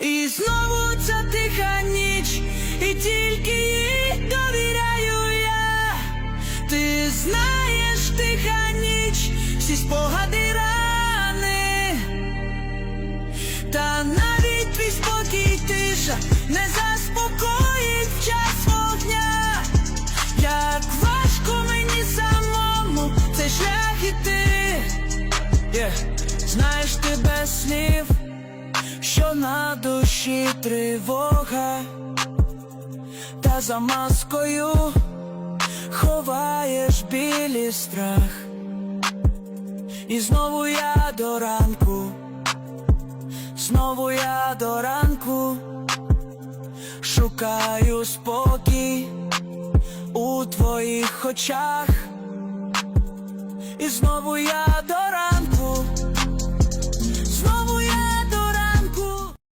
І знову ця тиха ніч, і тільки їй довіряю я. Ти знаєш, тиха ніч, всі спогади рани. Та навіть твій спокій тиша не заспокоїть в час вогня. Як важко мені самому цей шлях іти. Yeah. Знаєш ти без на душі тривога, та за маскою ховаєш білі страх. І знову я до ранку, знову я до ранку шукаю спокій у твоїх очах. І знову я до ранку